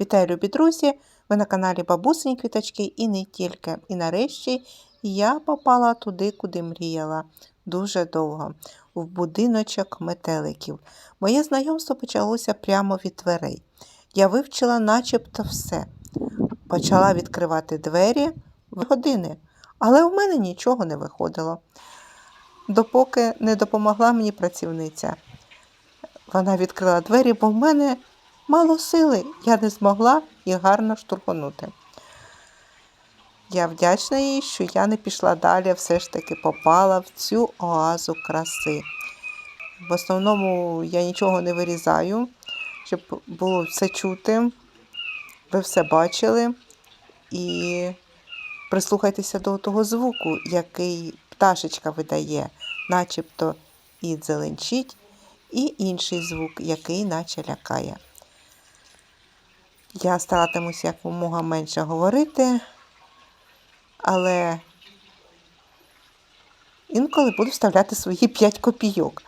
Вітаю, любі друзі! Ви на каналі Бабусині Квіточки і не тільки. І нарешті я попала туди, куди мріяла дуже довго, в будиночок метеликів. Моє знайомство почалося прямо від дверей. Я вивчила начебто все. Почала відкривати двері в години, але в мене нічого не виходило. Допоки не допомогла мені працівниця. Вона відкрила двері, бо в мене мало сили, я не змогла їх гарно штурхнути. Я вдячна їй, що я не пішла далі, все ж таки попала в цю оазу краси. В основному я нічого не вирізаю, щоб було все чути. Ви все бачили. І прислухайтеся до того звуку, який пташечка видає, начебто і дзеленчить, і інший звук, який наче лякає. Я старатимуся якомога менше говорити, але інколи буду вставляти свої 5 копійок.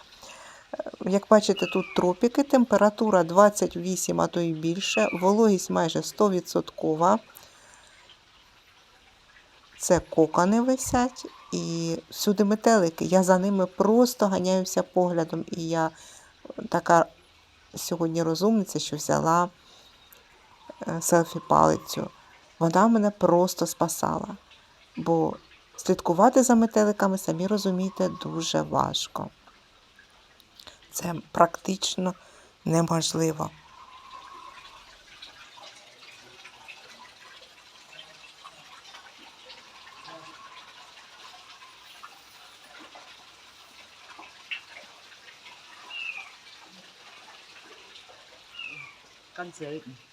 Як бачите, тут тропіки, температура 28, а то і більше, вологість майже 100%. Це кокони висять і всюди метелики. Я за ними просто ганяюся поглядом. І я така сьогодні розумниця, що взяла селфі-палицю. Вона мене просто спасала. Бо слідкувати за метеликами, самі розумієте, дуже важко. Це практично неможливо. Ganz selten.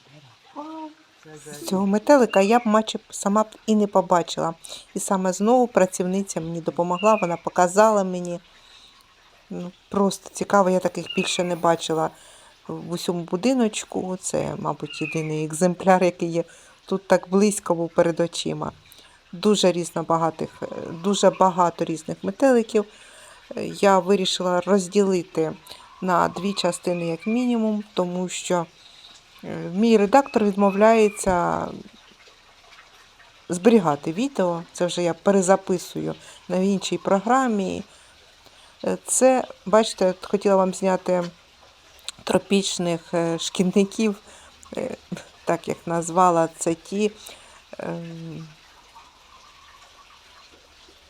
Selten. Цього метелика я б наче сама б і не побачила. І саме знову працівниця мені допомогла, вона показала мені. Ну, просто цікаво, я таких більше не бачила в усьому будиночку. Це, мабуть, єдиний екземпляр, який є тут так близько був перед очима. Дуже різнобагатих, е, дуже багато різних метеликів. Е, Я вирішила розділити на дві частини, як мінімум, тому що мій редактор відмовляється зберігати відео. Це вже я перезаписую на іншій програмі. Е, Це, бачите, хотіла вам зняти тропічних е, шкідників, е, так як назвала, це ті, ем,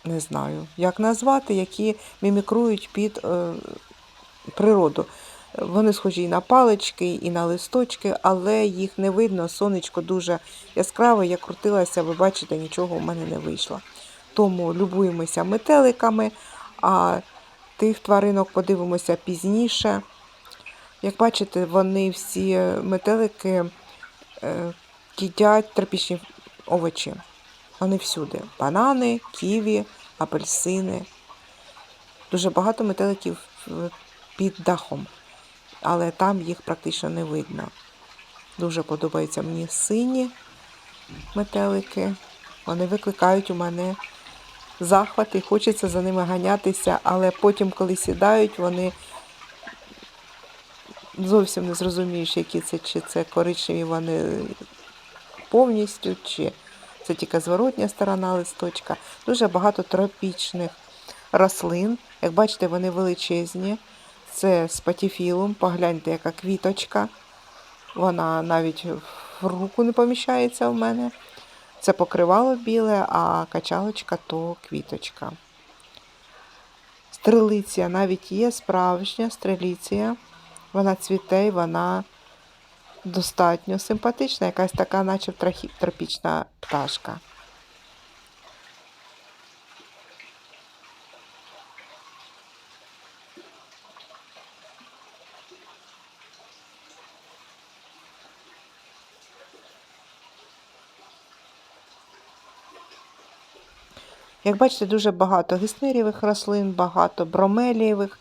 не знаю, як назвати, які мімікрують під е, природу. Вони схожі і на палички, і на листочки, але їх не видно. Сонечко дуже яскраве. Я крутилася, ви бачите, нічого в мене не вийшло. Тому любуємося метеликами, а тих тваринок подивимося пізніше. Як бачите, вони всі метелики е, їдять тропічні овочі. Вони всюди. Банани, ківі, апельсини. Дуже багато метеликів е, під дахом, але там їх практично не видно. Дуже подобаються мені сині метелики. Вони викликають у мене захват і хочеться за ними ганятися, але потім, коли сідають, вони зовсім не зрозумієш, які це, чи це коричневі вони повністю, чи це тільки зворотня сторона листочка. Дуже багато тропічних рослин. Як бачите, вони величезні. Це спатіфілум, погляньте, яка квіточка. Вона навіть в руку не поміщається в мене. Це покривало біле, а качалочка то квіточка. Стрелиція навіть є справжня стреліція. Вона цвіте і вона достатньо симпатична, якась така, наче тропічна пташка. Як бачите, дуже багато гиснирєвих рослин, багато бромелієвих.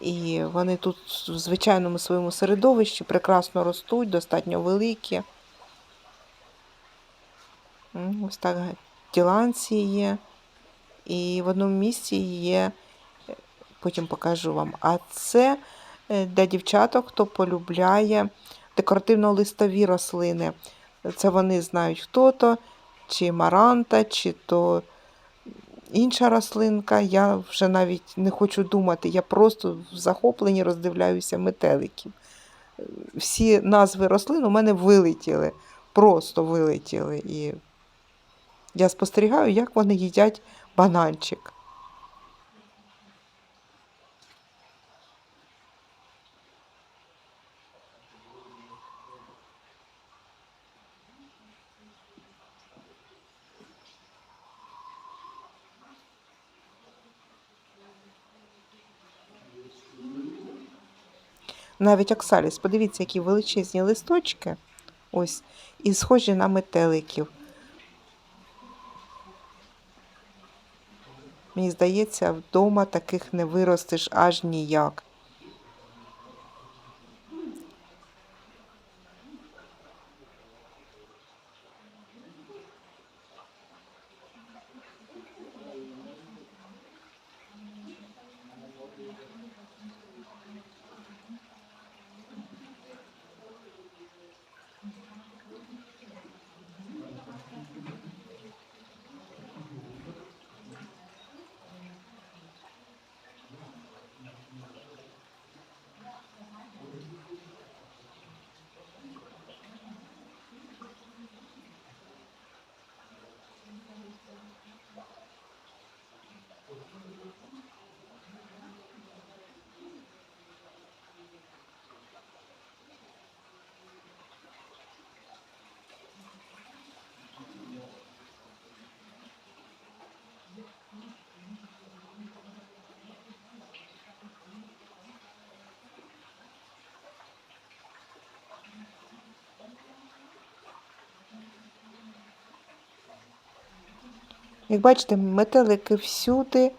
І вони тут в звичайному своєму середовищі прекрасно ростуть, достатньо великі. Ось так тіланці є. І в одному місці є, е, потім покажу вам. А це е, для дівчаток, хто полюбляє декоративно-листові рослини. Це вони знають, хто то, чи маранта, чи то інша рослинка. Я вже навіть не хочу думати, я просто в захопленні роздивляюся метеликів. Всі назви рослин у мене вилетіли, просто вилетіли. І я спостерігаю, як вони їдять бананчик. Навіть оксаліс, подивіться, які величезні листочки. Ось, і схожі на метеликів. Мені здається, вдома таких не виростеш аж ніяк. Як бачите, метелики всюди.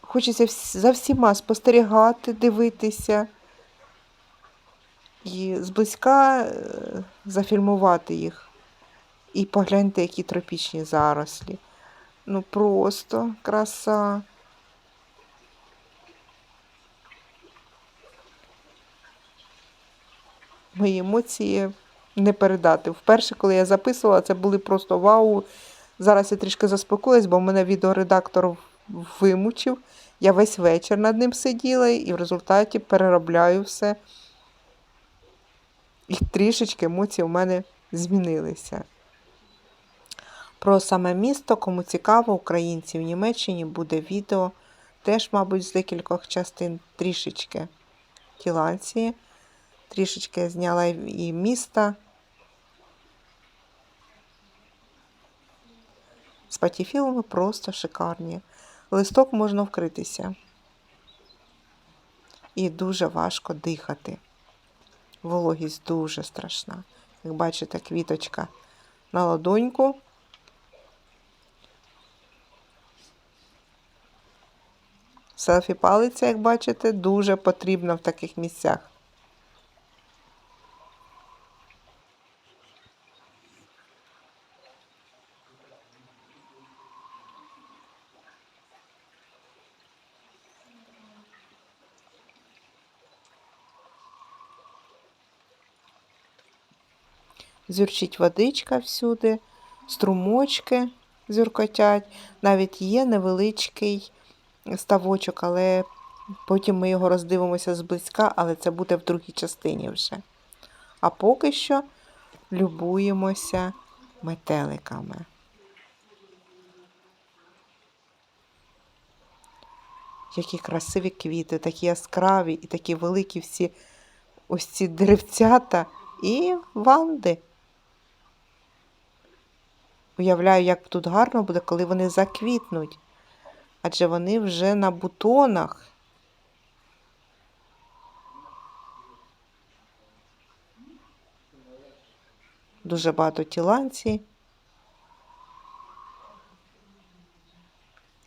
Хочеться за всіма спостерігати, дивитися і зблизька е, зафільмувати їх. І погляньте, які тропічні зарослі. Ну просто краса. Мої емоції не передати. Вперше, коли я записувала, це були просто вау. Зараз я трішки заспокоюсь, бо мене відеоредактор вимучив. Я весь вечір над ним сиділа і в результаті переробляю все. І трішечки емоції у мене змінилися. Про саме місто, кому цікаво, українці в Німеччині буде відео. Теж, мабуть, з декількох частин трішечки тіланції. Трішечки зняла і і міста. Спатіфілми просто шикарні. Листок можна вкритися. І дуже важко дихати. Вологість дуже страшна. Як бачите, квіточка на ладоньку. Селфі палиця, як бачите, дуже потрібна в таких місцях. Зюрчить водичка всюди, струмочки зюркотять. Навіть є невеличкий ставочок, але потім ми його роздивимося зблизька, але це буде в другій частині вже. А поки що любуємося метеликами. Які красиві квіти, такі яскраві і такі великі всі ось ці деревцята і ванди. Уявляю, як тут гарно буде, коли вони заквітнуть. Адже вони вже на бутонах. Дуже багато тіланці.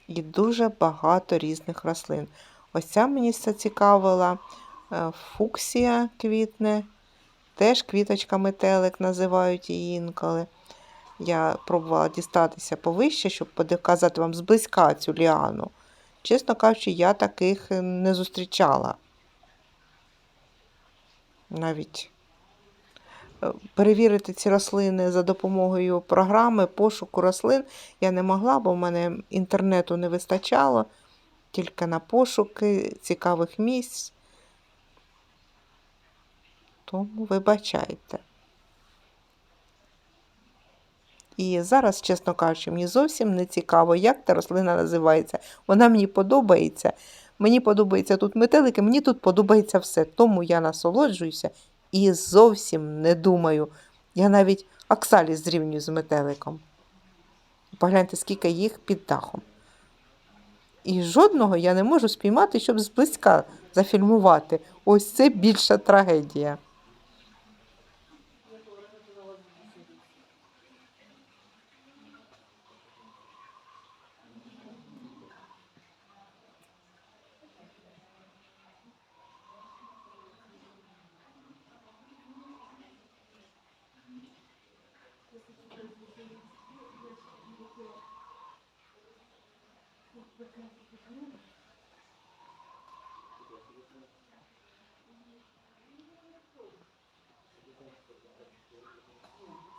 І дуже багато різних рослин. Ось ця мені зацікавила е, фуксія квітне. Теж квіточка метелик називають її інколи. Я пробувала дістатися повище, щоб показати вам зблизька цю ліану. Чесно кажучи, я таких не зустрічала. Навіть е, перевірити ці рослини за допомогою програми пошуку рослин я не могла, бо в мене інтернету не вистачало, тільки на пошуки цікавих місць. Тому вибачайте. І зараз, чесно кажучи, мені зовсім не цікаво, як та рослина називається. Вона мені подобається. Мені подобаються тут метелики, мені тут подобається все. Тому я насолоджуюся і зовсім не думаю. Я навіть оксаліс зрівнюю з метеликом. Погляньте, скільки їх під дахом. І жодного я не можу спіймати, щоб зблизька зафільмувати. Ось це більша трагедія. Thank you.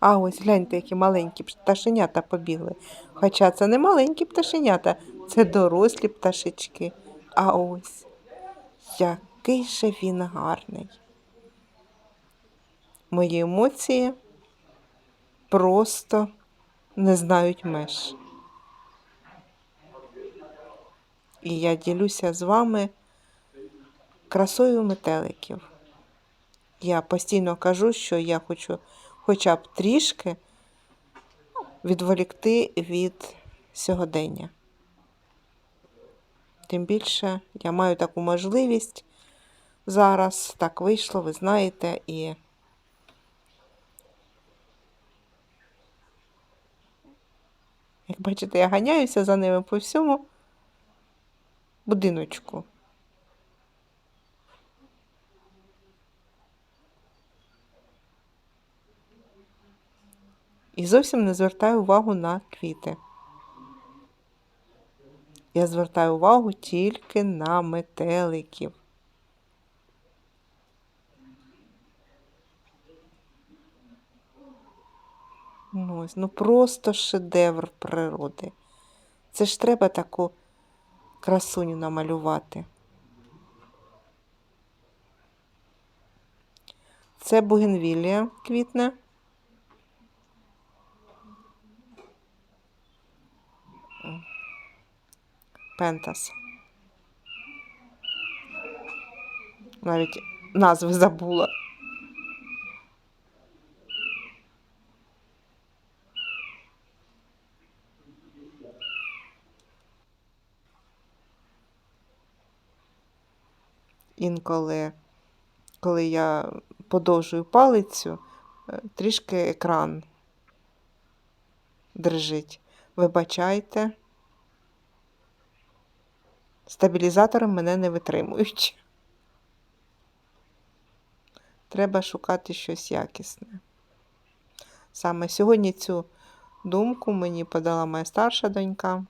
А ось гляньте, які маленькі пташенята побігли. Хоча це не маленькі пташенята, це дорослі пташечки. А ось який же він гарний. Мої емоції просто не знають меж. І я ділюся з вами красою метеликів. Я постійно кажу, що я хочу хоча б трішки відволікти від сьогодення. Тим більше я маю таку можливість зараз. Так вийшло, ви знаєте, і як бачите, я ганяюся за ними по всьому будиночку. І зовсім не звертаю увагу на квіти. Я звертаю увагу тільки на метеликів. Ну, ось, ну просто шедевр природи. Це ж треба таку красуню намалювати. Це бугенвілія квітне. Пентас. Навіть назви забула. Інколи, коли я подовжую палицю, е, трішки екран дрижить. Вибачайте. Стабілізатори мене не витримують. Треба шукати щось якісне. Саме сьогодні цю думку мені подала моя старша донька.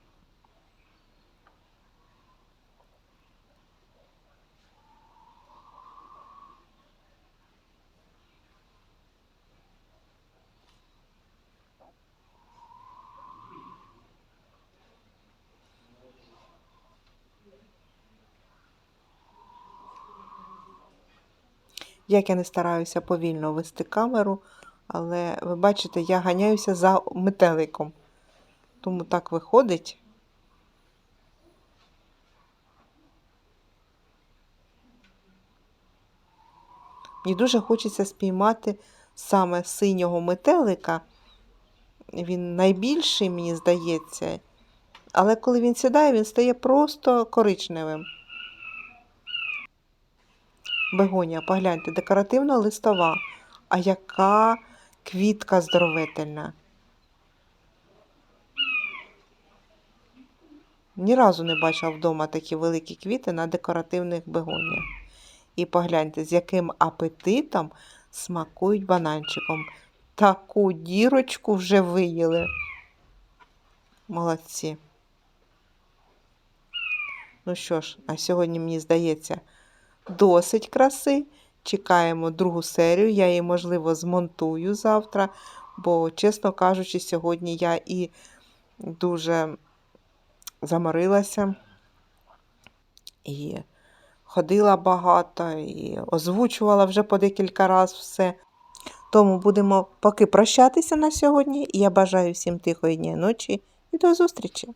Як я не стараюся повільно вести камеру, але ви бачите, я ганяюся за метеликом. Тому так виходить. Мені дуже хочеться спіймати саме синього метелика. Він найбільший, мені здається. Але коли він сідає, він стає просто коричневим. Бегонія, погляньте, декоративно листова. А яка квітка здоровительна. Ні разу не бачила вдома такі великі квіти на декоративних бегоніях. І погляньте, з яким апетитом смакують бананчиком. Таку дірочку вже виїли. Молодці. Ну що ж, на сьогодні, мені здається, досить краси. Чекаємо другу серію. Я її, можливо, змонтую завтра, бо, чесно кажучи, сьогодні я і дуже заморилася і ходила багато, і озвучувала вже по декілька разів все. Тому будемо поки прощатися на сьогодні. Я бажаю всім тихої дні ночі і до зустрічі!